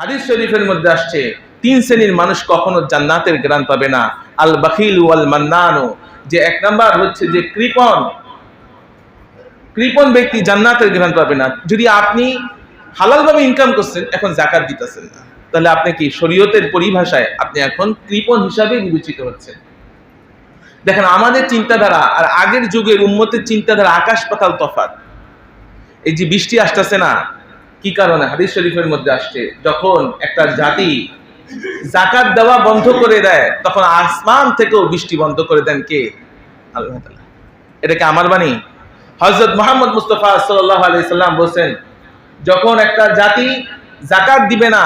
হাদিস শরীফের মধ্যে আসছে, তিন শ্রেণির মানুষ কখনো জান্নাতের গ্রান পাবে না। আল বাখিল ওয়াল মান্নানু, যে এক নাম্বার হচ্ছে যে কৃপন কৃপন ব্যক্তি জান্নাতের গ্রান পাবে না। যদি আপনি হালালভাবে ইনকাম করছেন, এখন জাকাত দিতেছেন না। তাহলে আপনি কি শরীয়তের পরিভাষায় আপনি এখন কৃপন হিসাবে বিবেচিত হচ্ছেন? দেখেন, আমাদের চিন্তাধারা আর আগের যুগের উন্মতের চিন্তাধারা আকাশ পাতাল তফাৎ। এই যে বৃষ্টি আসতেছে না কি কারণে? হাদিস শরীফের মধ্যে আসছে, যখন একটা জাতি জাকাত দেওয়া বন্ধ করে দেয়, তখন আসমান থেকেও বৃষ্টি বন্ধ করে দেন কে? আল্লাহ এটা কি আমার বাণী? হজরত মোহাম্মদ মুস্তফা সাল্লাহ আলি সাল্লাম বলছেন, যখন একটা জাতি জাকাত দিবে না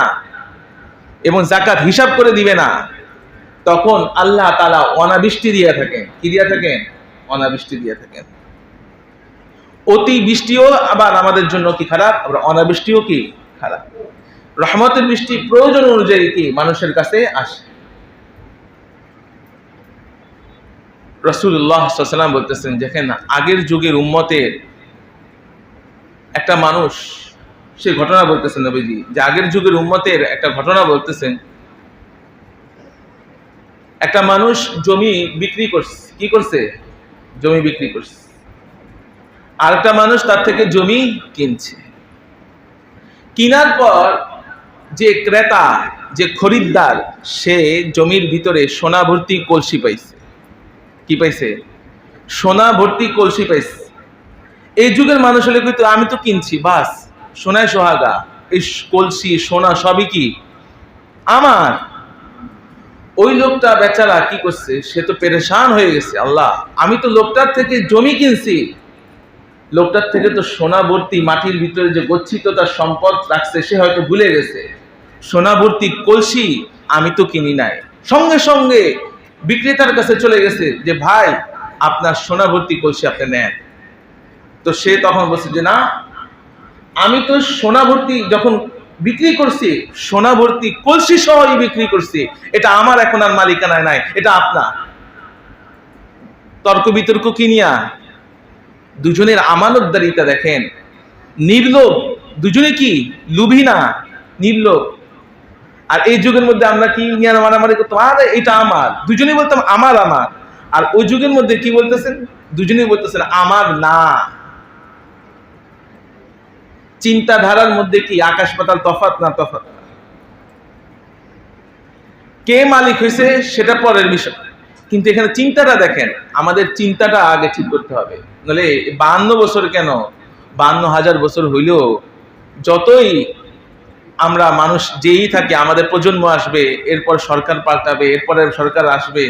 এবং জাকাত হিসাব করে দিবে না, তখন আল্লাহ তালা অনাবৃষ্টি দিয়ে থাকেন। কি দিয়ে থাকেন? অনাবৃষ্টি দিয়ে থাকেন। অতি বৃষ্টিও আবার আমাদের জন্য কি খারাপ? আবার অনাবৃষ্টিও কি খারাপ? রহমতের বৃষ্টি প্রয়োজন অনুযায়ী কি মানুষের কাছে আসে? রসুল্লাহ সাল্লাম বলতেছেন, দেখেন, আগের যুগের উম্মতের একটা মানুষ, সে ঘটনা বলতেছেন নবীজি, যে আগের যুগের উম্মতের একটা ঘটনা বলতেছেন, একটা মানুষ জমি বিক্রি করছে, কি করছে? জমি বিক্রি করছে। আরেকটা মানুষ তার থেকে জমি কিনছে। কিনার পর যে ক্রেতা, যে খরিদ্দার, সে জমির ভিতরে সোনা ভর্তি কলসি পাইছে। কি পাইছে? সোনা ভর্তি কলসি পাইছে। এই যুগের মানুষ হলে কিন্তু আমি তো কিনছি, বাস, সোনায় সোহাগা, এই কলসি, সোনা সবই কি? আমার ওই লোকটা বেচারা কি করছে, সে তো পেরেশান হয়ে গেছে, আল্লাহ। আমি তো লোকটার থেকে জমি কিনছি লোকটার থেকে তো সোনা ভর্তি মাটির ভিতরে যে গচ্ছিত তার সম্পদ রাখছে, সে হয়তো ভুলে গেছে। সোনা ভর্তি কলসি আমি তো কিনি নাই। সঙ্গে সঙ্গে বিক্রেতার কাছে চলে গেছে যে, ভাই, আপনার সোনা ভর্তি কলসি আপনি নেন। তো সে তখন বলছে যে, না, আমি তো সোনা ভর্তি যখন বিক্রি করছি সোনা ভর্তি কলসি সহই বিক্রি করছি। এটা আমার এখন আর মালিকানায় নাই, এটা আপনার। তর্ক বিতর্ক কিনিয়া দুজনের আমানতদারিতা দেখেন। নির্লোভ, দুজনে কি? লুভি না? নির্লোভ। আর এই যুগের মধ্যে আমরা কি নিয়ে মারামারি করতাম? আরে এটা আমার। দুজনেই বলতাম, আমার আমার। আর ওই যুগের মধ্যে কি বলতেছেন? দুজনেই বলতেছেন, আমার না। চিন্তাধারার মধ্যে কি আকাশ পাতাল তফাত না তফাত কে মালিক হয়েছে সেটা পরের বিষয়। কিন্তু এখানে চিন্তাটা দেখেন, আমাদের চিন্তাটা আগে ঠিক করতে হবে। নাহলে বান্ন বছর কেন? বান্ন হাজার বছর হইলেও যতই আমরা মানুষ যেই থাকি, আমাদের প্রজন্ম আসবে, এরপর সরকার পাল্টাবে, এরপরে সরকার আসবে,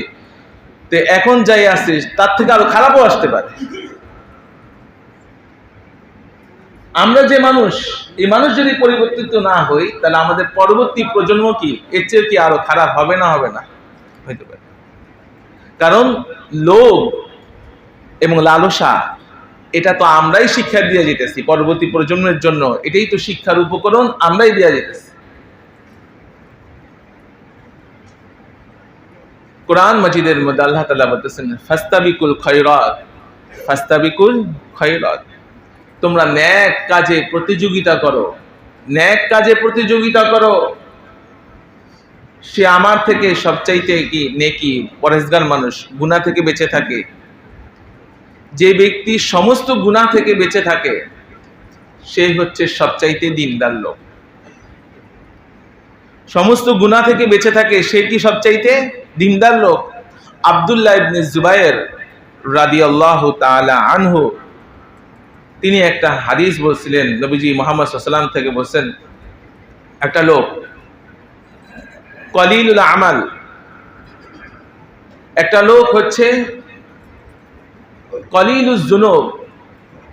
তো এখন যাই আসছে তার থেকে আরও খারাপও আসতে পারে। আমরা যে মানুষ, এই মানুষ যদি পরিবর্তিত না হই, তাহলে আমাদের পরবর্তী প্রজন্ম কি? এর চেয়ে কি আরও খারাপ হবে না হবে না? হইতে পারে। কারণ লোভ এবং লালসা, এটা তো আমরাই শিক্ষা দিয়ে যেতেছি পরবর্তী প্রজন্মের জন্য। এটাই তো শিক্ষার উপকরণ, আমরাই দিয়ে যেতেছি। কোরআন মজিদের মধ্যে আল্লাহ তালা বলতেছেন, ফাস্তাবিকুল খয়রাত ফাস্তাবিকুল খয়রাত। তোমরা ন্যাক কাজে প্রতিযোগিতা করো, ন্যাক কাজে প্রতিযোগিতা করো। সে আমার থেকে সবচাইতে কি নেকি, পরেশগার মানুষ গুণা থেকে বেঁচে থাকে। যে ব্যক্তি সমস্ত গুণা থেকে বেঁচে থাকে, সে হচ্ছে সবচাইতে দিনদার লোক। সমস্ত গুণা থেকে বেঁচে থাকে, সে কি সবচাইতে দিনদার লোক? আবদুল্লাহ ইবনে জুবায়ের রাদি আল্লাহ তাআলা আনহু, তিনি একটা হাদিস বলছিলেন, নবীজি মোহাম্মদ সাল্লাম থেকে বলছেন, একটা লোক, কলিলুল আমাল, একটা লোক হচ্ছে কলিলুজ জুনুব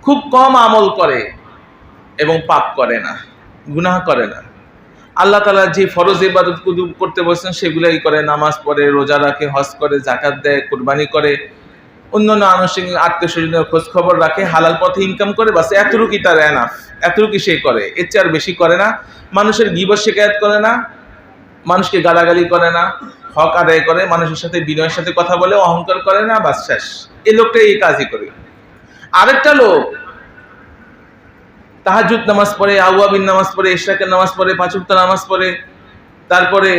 খুব কম আমল করে এবং পাপ করে না, গুনাহ করে না। আল্লাহ তালা যে ফরজ ইবাদত করতে বলছেন সেগুলাই করে, নামাজ পড়ে, রোজা রাখে, হজ করে জাকাত দেয়, কোরবানি করে, অন্যান্য আনুষঙ্গিক আত্মীয় স্বজনের খোঁজ খবর রাখে, হালাল পথে ইনকাম করে, বাস এতটুকুই তার এনাফ এতটুকুই সে করে। এর চেয়ে আর বেশি করে না। মানুষের গিবর শিকায়ত করে না। মানুষকে গালাগালি করে না। হক আদায় করে, মানুষের সাথে বিনয়ের সাথে কথা বলে, অহংকার করে না, বাস শেষ। এই লোকটা এই কাজই করে। আরেকটা লোক তাহাজুদ নামাজ পড়ে আউয়াবিন নামাজ পড়ে ইশরাকের নামাজ পড়ে পাঁচুক্ত নামাজ পড়ে, তারপরে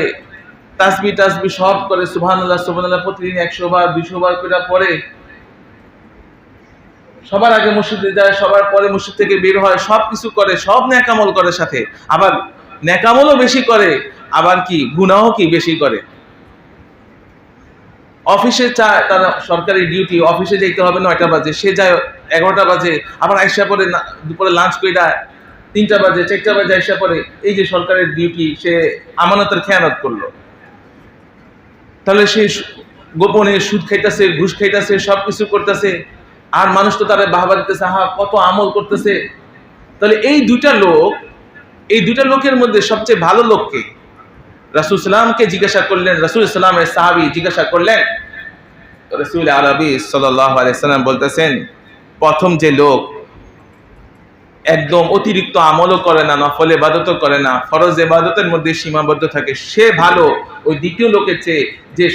তাসবি টাসবি সব করে, সুবহানাল্লাহ সুবহানাল্লাহ, প্রতিদিন একশো বার দুশো বার করে পড়ে। সবার আগে মসজিদে যায়, সবার পরে মসজিদ থেকে বের হয় সব কিছু করে, সব ন্যাকামল করে সাথে। আবার ন্যাকামলও বেশি করে, আবার কি, গুনাহও কি বেশি করে? অফিসে চায় তার সরকারি ডিউটি অফিসে যেতে হবে নয়টা বাজে, সে যায় এগারোটা বাজে, আবার আইসা পরে দুপুরে লাঞ্চ করে তিনটা বাজে, চারটা বাজে আইসা পরে, এই যে সরকারের ডিউটি সে আমানতের খেয়ানত করল। তাহলে সে গোপনে সুদ খাইতেছে, ঘুষ খাইতেছে সব কিছু করতেছে, আর মানুষ তো তারা বাহবা দিতেছে হা কত আমল করতেছে। তাহলে এই দুইটা লোক, এই দুইটা লোকের মধ্যে সবচেয়ে ভালো লোককে রাসুল সালামকে জিজ্ঞাসা করলেন, রাসুল ইসলামের সাহাবি জিজ্ঞাসা করলেন রসুল আরবি সাল্লাম বলতেছেন, প্রথম যে লোক একদম অতিরিক্ত আমলও করে না, নফল এবাদতও করে না, ফরজ এবাদতের মধ্যে সীমাবদ্ধ থাকে, সে ভালো, ওই দ্বিতীয় লোকের চেয়ে যে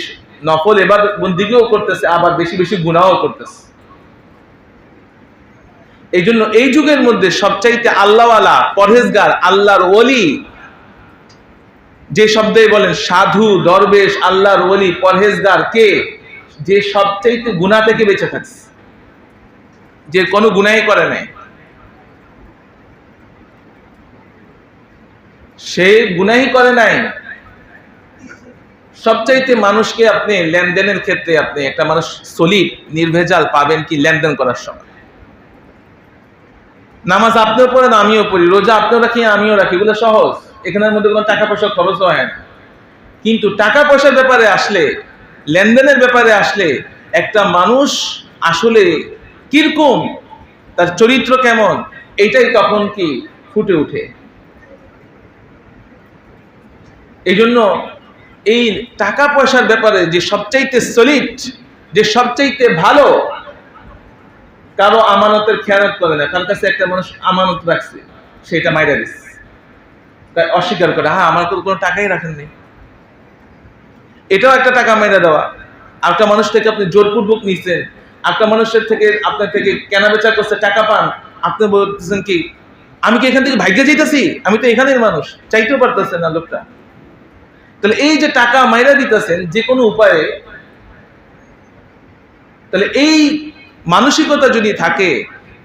নফল এবাদত বন্দিকেও করতেছে, আবার বেশি বেশি গুণাও করতেছে। এই জন্য এই যুগের মধ্যে সবচাইতে আল্লাহওয়ালা, পরহেজগার, আল্লাহর ওলি যে শব্দে বলেন, সাধু, দরবেশ, আল্লাহর ওলি, পরহেজগার, কে? যে সবচাইতে গুণা থেকে বেঁচে থাকছে। যে কোনো গুণাই করে নাই। সে গুনাই করে নাই। সবচাইতে মানুষকে আপনি লেনদেনের ক্ষেত্রে আপনি একটা মানুষ সলিড নির্ভেজাল পাবেন কি লেনদেন করার সময়। নামাজ আপনিও পড়েন, আমিও পড়ি। রোজা আপনিও রাখি, আমিও রাখি, এগুলো সহজ। এখানের মধ্যে কোনো টাকা পয়সা খরচ হয় না। কিন্তু টাকা পয়সার ব্যাপারে আসলে, লেনদেনের ব্যাপারে আসলে একটা মানুষ আসলে কীরকম, তার চরিত্র কেমন, এটাই তখন কি ফুটে ওঠে। এই জন্য এই টাকা পয়সার ব্যাপারে যে সবচাইতে সলিড যে সবচাইতে ভালো, কারও আমানতের খেয়ানত করে না। তার কাছে একটা মানুষ আমানত রাখছে, সেটা মাইরা দিচ্ছে অস্বীকার করে হ্যাঁ আমার কোনো টাকাই রাখেননি এটাও একটা টাকা মাইরা দেওয়া। একটা মানুষ থেকে আপনি জোরপূর্বক নিচ্ছেন একটা মানুষের থেকে, আপনার থেকে কেনা বেচা করছে, টাকা পান। আপনি বলতেছেন কি, আমি কি এখান থেকে ভাগ্যে যেতেছি আমি তো এখানের মানুষ, চাইতেও পারতেছেন না লোকটা। তাহলে এই যে টাকা মাইরা দিতেছেন যে কোনো উপায়ে, তাহলে এই মানসিকতা যদি থাকে,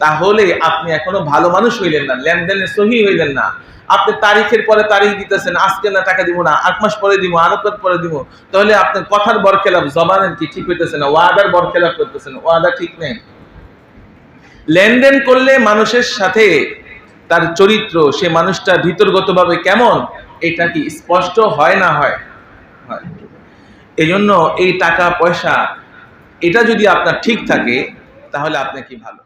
তাহলে আপনি এখনও ভালো মানুষ হইলেন না, লেনদেনে সহি হইলেন না। আপনি তারিখের পরে তারিখ দিতেছেন, আজকে না টাকা দিব না, আট মাস পরে দিব আরও পরে দিব, তাহলে আপনি কথার বরখেলাপ, জবানের কি ঠিক হইতেছে না, ওয়াদার বরখেলাপ করতেছেন ওয়াদা ঠিক নেই। লেনদেন করলে মানুষের সাথে তার চরিত্র, সে মানুষটা ভিতরগতভাবে কেমন, এটা কি স্পষ্ট হয় না হয়? এই জন্য এই টাকা পয়সা এটা যদি আপনার ঠিক থাকে, তাহলে আপনি কি ভালো?